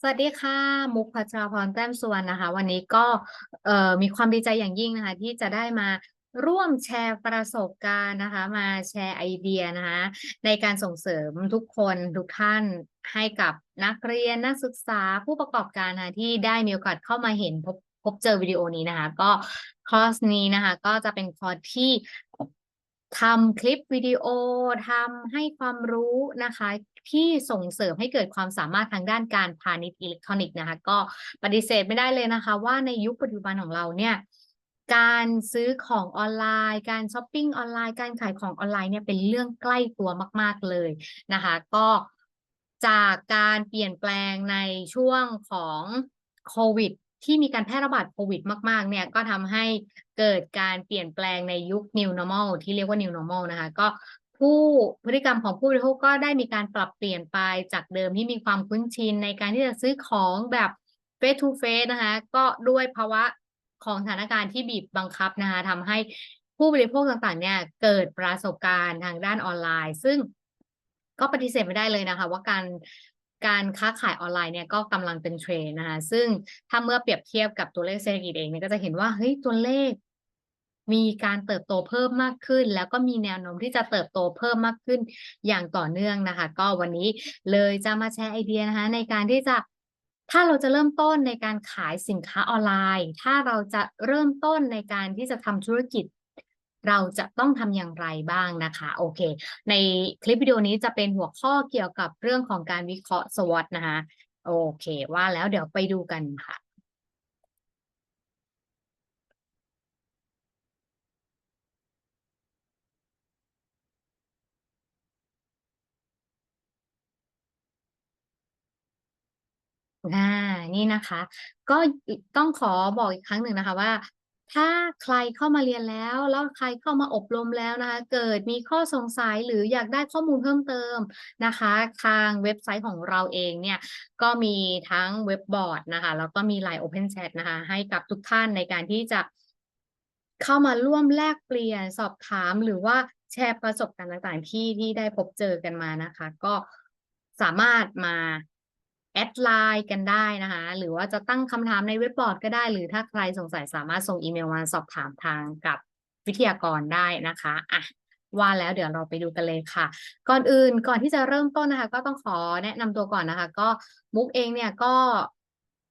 สวัสดีค่ะ มุกพัชราพรแต้มสุวรรณนะคะ วันนี้ก็เอ่อมีความดีใจอย่างยิ่งนะคะ ที่จะได้มาร่วมแชร์ประสบการณ์นะคะ มาแชร์ไอเดียนะคะ ในการส่งเสริมทุกคนทุกท่านให้กับนักเรียนนักศึกษาผู้ประกอบการนะะที่ได้มีโอกาสเข้ามาเห็นพบพบเจอวิดีโอนี้นะคะ ก็คอร์สนี้นะคะ ก็จะเป็นคอร์สที่ ทำคลิปวิดีโอทำให้ความรู้นะคะ ที่ส่งเสริมให้เกิดความสามารถทางด้านการพาณิชย์อิเล็กทรอนิกส์นะคะ ก็ปฏิเสธไม่ได้เลยนะคะ ว่าในยุคปัจจุบันของเราเนี่ยการซื้อของออนไลน์ การช้อปปิ้งออนไลน์ การขายของออนไลน์เนี่ยเป็นเรื่องใกล้ตัวมาก ๆเลยนะคะ ก็จากการเปลี่ยนแปลงในช่วงของโควิด ที่มีการแพร่ระบาดโควิดมาก ๆ เนี่ยก็ทำให้เกิดการเปลี่ยนแปลงในยุค New Normal ที่เรียกว่า New Normal นะคะ ก็ผู้พฤติกรรมของผู้บริโภคก็ได้มีการปรับเปลี่ยนไปจากเดิมที่มีความคุ้นชินในการที่จะซื้อของแบบ face to face นะคะ ก็ด้วยภาวะของสถานการณ์ที่บีบบังคับนะคะทำให้ผู้บริโภคต่างๆ เนี่ยเกิดประสบการณ์ทางด้านออนไลน์ ซึ่งก็ปฏิเสธไม่ได้เลยนะคะ ว่าการ การค้าขายออนไลน์เนี่ยก็กำลังเป็นเทรนนะคะซึ่งถ้าเมื่อเปรียบเทียบกับตัวเลขเศรษฐกิจเองเนี่ยก็จะเห็นว่าเฮ้ยตัวเลข มีการเติบโตเพิ่มมากขึ้น แล้วก็มีแนวโน้มที่จะเติบโตเพิ่มมากขึ้นอย่างต่อเนื่องนะคะ ก็วันนี้เลยจะมาแชร์ไอเดียนะคะ ในการที่จะถ้าเราจะเริ่มต้นในการขายสินค้าออนไลน์ ถ้าเราจะเริ่มต้นในการที่จะทำธุรกิจ เราจะต้องทำอย่างไรบ้างนะคะโอเค ในคลิปวิดีโอนี้จะเป็นหัวข้อเกี่ยวกับเรื่องของการวิเคราะห์ SWOT นะคะโอเค ว่าแล้วเดี๋ยวไปดูกันค่ะอ่านี่นะคะ ก็ต้องขอบอกอีกครั้งหนึ่งนะคะว่า ถ้าใครเข้ามาเรียนแล้ว แล้วใครเข้ามาอบรมแล้วนะคะ เกิดมีข้อสงสัยหรืออยากได้ข้อมูลเพิ่มเติมนะคะ ทางเว็บไซต์ของเราเองเนี่ยก็มีทั้งเว็บบอร์ดนะคะ แล้วก็มี LINE Open Chat นะคะ ให้กับทุกท่านในการที่จะเข้ามาร่วมแลกเปลี่ยนสอบถามหรือว่าแชร์ประสบการณ์ต่างๆที่ที่ได้พบเจอกันมานะคะ ก็สามารถมา แอดไลน์กันได้นะคะ หรือว่าจะตั้งคำถามในเว็บบอร์ดก็ได้ หรือถ้าใครสงสัยสามารถส่งอีเมลมาสอบถามทางกับวิทยากรได้นะคะอะว่าแล้วเดี๋ยวเราไปดูกันเลยค่ะ ก่อนอื่นก่อนที่จะเริ่มต้นนะคะ ก็ต้องขอแนะนำตัวก่อนนะคะ ก็มุกเองเนี่ยก็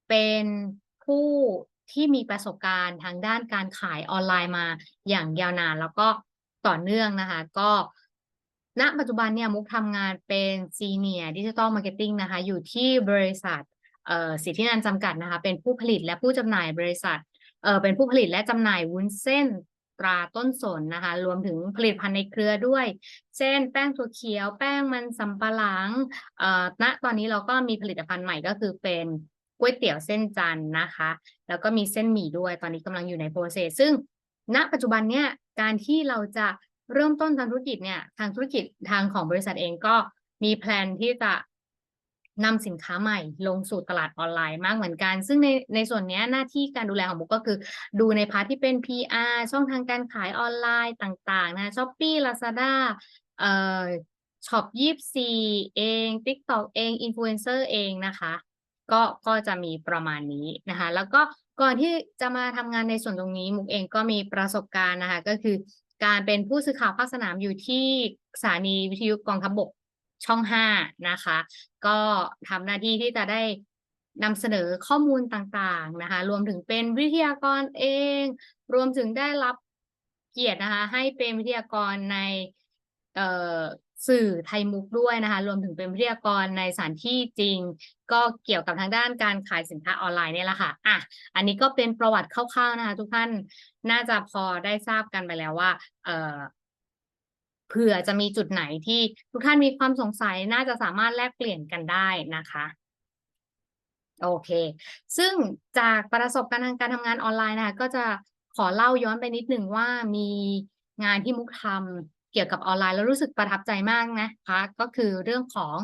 เป็นผู้ที่มีประสบการณ์ทางด้านการขายออนไลน์มาอย่างยาวนาน แล้วก็ต่อเนื่องนะคะ ก็ ณปัจจุบันเนี่ยมุกทำงานเป็น Senior Digital Marketing นะคะ อยู่ที่บริษัทเอ่อสิทธินันจำกัดนะคะ เป็นผู้ผลิตและผู้จำหน่ายบริษัทเอ่อเป็นผู้ผลิตและจำหน่ายวุ้นเส้นตราต้นสนนะคะ รวมถึงผลิตภัณฑ์ในเครือด้วย เช่น แป้งถั่วเขียว แป้งมันสำปะหลังเอ่อณตอนนี้เราก็มีผลิตภัณฑ์ใหม่ก็คือเป็นก๋วยเตี๋ยวเส้นจันนะคะ แล้วก็มีเส้นหมี่ด้วย ตอนนี้กำลังอยู่ในโปรเซสซึ่งณปัจจุบันเนี่ยการที่เราจะ เริ่มต้นทางธุรกิจเนี่ย ทางธุรกิจทางของบริษัทเองก็มีแพลนที่จะนำสินค้าใหม่ลงสู่ตลาดออนไลน์มากเหมือนกัน ซึ่งในในส่วนเนี้ยหน้าที่การดูแลของบุ๊กก็คือดูในพาร์ทที่เป็น PR ช่องทางการขายออนไลน์ต่างๆ นะ Shopee Lazada เอ่อช็อปยี่สีเอง TikTok เอง Influencer เองนะคะ ก็ก็จะมีประมาณนี้นะคะ แล้วก็ก่อนที่จะมาทำงานในส่วนตรงนี้มุกเองก็มีประสบการณ์นะคะ ก็คือ การเป็นผู้สื่อข่าวภาคสนามอยู่ที่สถานีวิทยุกองทัพบกช่อง5นะคะ ก็ทำหน้าที่ที่จะได้นำเสนอข้อมูลต่างๆนะคะ รวมถึงเป็นวิทยากรเอง รวมถึงได้รับเกียรตินะคะ ให้เป็นวิทยากรในสื่อไทยมุกด้วยนะคะ รวมถึงเป็นวิทยากรในสถานที่จริง ก็เกี่ยวกับทางด้านการขายสินค้าออนไลน์เนี่ยแหละค่ะอะ อันนี้ก็เป็นประวัติคร่าวๆนะคะ ทุกท่าน น่าจะพอได้ทราบกันไปแล้วว่า เอ่อเผื่อจะมีจุดไหนที่ทุกท่านมีความสงสัยน่าจะสามารถแลกเปลี่ยนกันได้นะคะโอเค ซึ่งจากประสบการณ์ทางการทำงานออนไลน์นะคะก็จะขอเล่าย้อนไปนิดหนึ่งว่ามีงานที่มุกทำเกี่ยวกับออนไลน์แล้วรู้สึกประทับใจมากนะคะก็คือเรื่องของ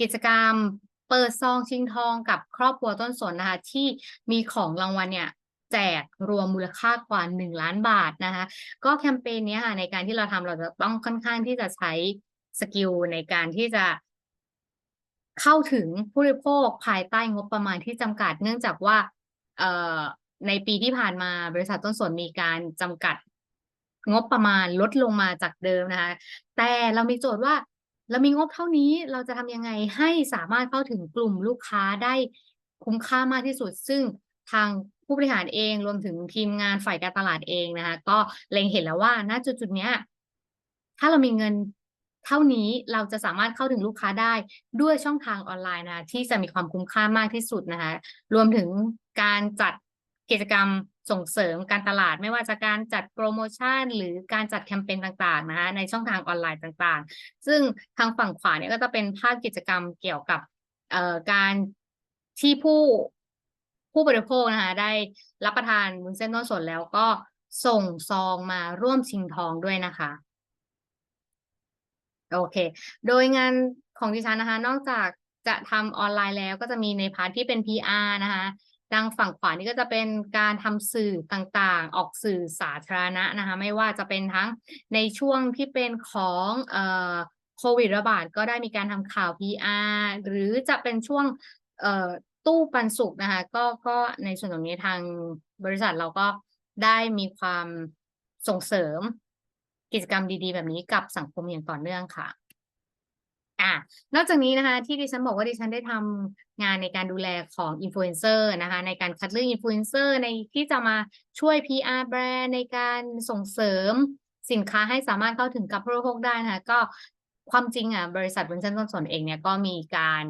กิจกรรมเปิดซองชิงทองกับครอบครัวต้นสนนะคะที่มีของรางวัลเนี่ย แจกรวมมูลค่ากว่า 1 ล้านบาทนะคะ ก็แคมเปญนี้ค่ะในการที่เราทำเราจะต้องค่อนข้างที่จะใช้สกิลในการที่จะเข้าถึงผู้บริโภคภายใต้งบประมาณที่จำกัด เนื่องจากว่าในปีที่ผ่านมาบริษัทต้นส่วนมีการจำกัดงบประมาณลดลงมาจากเดิมนะคะ แต่เรามีโจทย์ว่าเรามีงบเท่านี้เราจะทำยังไงให้สามารถเข้าถึงกลุ่มลูกค้าได้คุ้มค่ามากที่สุด ซึ่งทาง ผู้บริหารเองรวมถึงทีมงานฝ่ายการตลาดเองนะคะก็เล็งเห็นแล้วว่าณจุดจุดเนี้ยถ้าเรามีเงินเท่านี้เราจะสามารถเข้าถึงลูกค้าได้ด้วยช่องทางออนไลน์นะคะที่จะมีความคุ้มค่ามากที่สุดนะคะรวมถึงการจัดกิจกรรมส่งเสริมการตลาดไม่ว่าจะการจัดโปรโมชั่น หรือการจัดแคมเปญต่างๆนะคะในช่องทางออนไลน์ต่างๆ ซึ่งทางฝั่งขวาเนี่ยก็จะเป็นภาพกิจกรรมเกี่ยวกับการที่ผู้ ผู้บริโภคนะคะได้รับประทานวุ้นเส้นต้นสนแล้วก็ส่งซองมาร่วมชิงทองด้วยนะคะ โอเค โดยงานของดิฉันนะคะ นอกจากจะทำออนไลน์แล้วก็จะมีในพาร์ทที่เป็น PR นะคะดังฝั่งขวานี่ก็จะเป็นการทำสื่อต่างๆ ออกสื่อสาธารณะนะคะ ไม่ว่าจะเป็นทั้งในช่วงที่เป็นของเอ่อโควิดระบาดก็ได้มีการทำข่าว PR หรือจะเป็นช่วง ตู้ปันสุกนะคะ ก็ก็ในส่วนตรงนี้ทางบริษัทเราก็ได้มีความส่งเสริมกิจกรรมดีๆ แบบนี้กับสังคมอย่างต่อเนื่องค่ะอะนอกจากนี้นะคะ ที่ดิฉันบอกว่าดิฉันได้ทำงานในการดูแลของอินฟลูเอนเซอร์นะคะ ในการคัดเลือกอินฟลูเอนเซอร์ในที่จะมาช่วย PR แบรนด์ในการส่งเสริมสินค้าให้สามารถเข้าถึงกับผู้บริโภคได้นะคะ ก็ความจริงอะบริษัทบุญเส้นต้นสนเองเนี่ยก็มีการ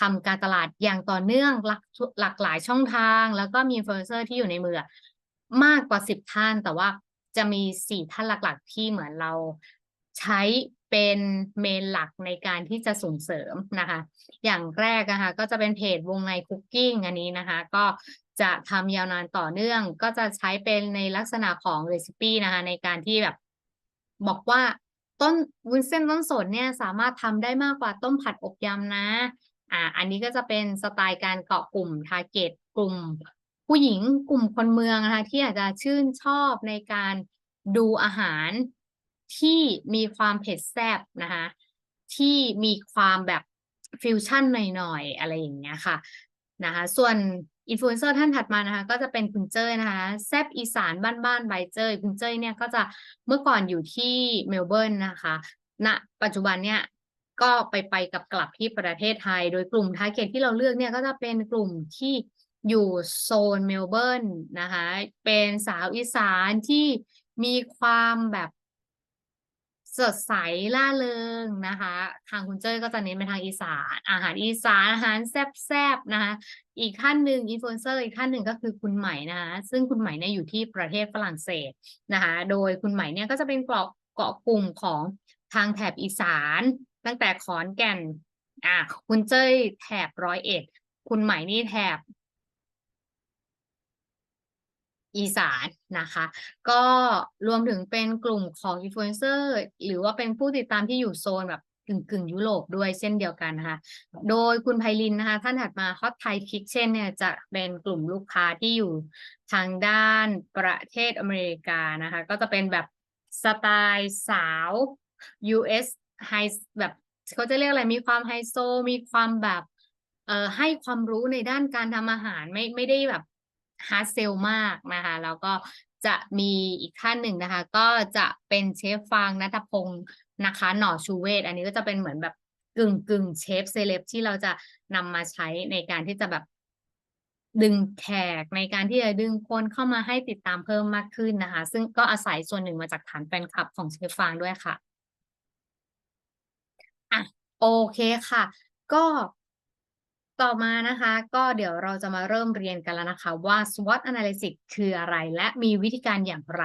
ทำการตลาดอย่างต่อเนื่องหลากหลากหลายช่องทาง แล้วก็มีอินฟลูเอนเซอร์ที่อยู่ในมือมากกว่าสิบท่าน แต่ว่าจะมีสี่ท่านหลักๆ ที่เหมือนเราใช้เป็นเมนหลักในการที่จะส่งเสริมนะคะ อย่างแรกนะคะก็จะเป็นเพจวงในคุกกิ้งอันนี้นะคะ ก็จะทำยาวนานต่อเนื่อง ก็จะใช้เป็นในลักษณะของเรซิปี้นะคะ ในการที่แบบบอกว่าต้นวุ้นเส้นต้นสนเนี่ยสามารถทำได้มากกว่าต้มผัดอบยำนะ อ่าอันนี้ก็จะเป็นสไตล์การเกาะกลุ่มทาร์เก็ตกลุ่ม ผู้หญิงกลุ่มคนเมืองนะคะที่อาจจะชื่นชอบในการดูอาหารที่มีความเผ็ดแซ่บนะคะที่มีความแบบฟิวชั่นหน่อยๆอะไรอย่างเงี้ยค่ะนะคะส่วนอินฟลูเอนเซอร์ท่านถัดมานะคะ ก็จะเป็นคุณเจ้ยนะคะแซบอีสานบ้านๆใบเจ้ยคุณเจ้ยเนี่ยก็จะเมื่อก่อนอยู่ที่เมลเบิร์นนะคะณนะปัจจุบันเนี่ย ก็ไปไปกับกลับที่ประเทศไทย โดยกลุ่มทาร์เก็ตที่เราเลือกเนี่ยก็จะเป็นกลุ่มที่อยู่โซนเมลเบิร์นนะคะเป็นสาวอีสานที่มีความแบบสดใสล่าเริงนะคะ ทางคุณเจ้ยก็จะเน้นไปทางอีสาน อาหารอีสานอาหารแซ่บๆนะคะ อีกท่านหนึ่งอินฟลูเอนเซอร์อีกท่านหนึ่งก็คือคุณใหม่นะคะซึ่งคุณใหม่เนี่ยอยู่ที่ประเทศฝรั่งเศสนะคะ โดยคุณใหม่เนี่ยก็จะเป็นเกาะเกาะกลุ่มของทางแถบอีสาน ตั้งแต่ขอนแก่น อ่าคุณเจ้ยแถบร้อยเอ็ด คุณใหม่นี่แถบอีสานนะคะ ก็รวมถึงเป็นกลุ่มของอินฟลูเอนเซอร์หรือว่าเป็นผู้ติดตามที่อยู่โซนแบบกึ่งกึ่งยุโรปด้วยเช่นเดียวกันนะคะ โดยคุณไพลินนะคะ ท่านถัดมา Hot Thai Kitchen เนี่ยจะเป็นกลุ่มลูกค้าที่อยู่ทางด้านประเทศอเมริกานะคะ ก็จะเป็นแบบสไตล์สาว US ไฮแบบ เขาจะเรียกอะไรมีความไฮโซ มีความแบบเอ่อให้ความรู้ในด้านการทำอาหารไม่ไม่ได้แบบฮาร์ดเซลมากนะคะ แล้วก็จะมีอีกท่านหนึ่งนะคะ ก็จะเป็นเชฟฟางนัทพงศ์นะคะ หน่อชูเวศอันนี้ก็จะเป็นเหมือนแบบกึ่งกึ่งเชฟเซเลบที่เราจะนำมาใช้ในการที่จะแบบดึงแขกในการที่จะดึงคนเข้ามาให้ติดตามเพิ่มมากขึ้นนะคะ ซึ่งก็อาศัยส่วนหนึ่งมาจากฐานแฟนคลับของเชฟฟางด้วยค่ะ อะโอเคค่ะ ก็ต่อมานะคะ ก็เดี๋ยวเราจะมาเริ่มเรียนกันแล้วนะคะ ว่า SWOT analysis คืออะไรและมีวิธีการอย่างไร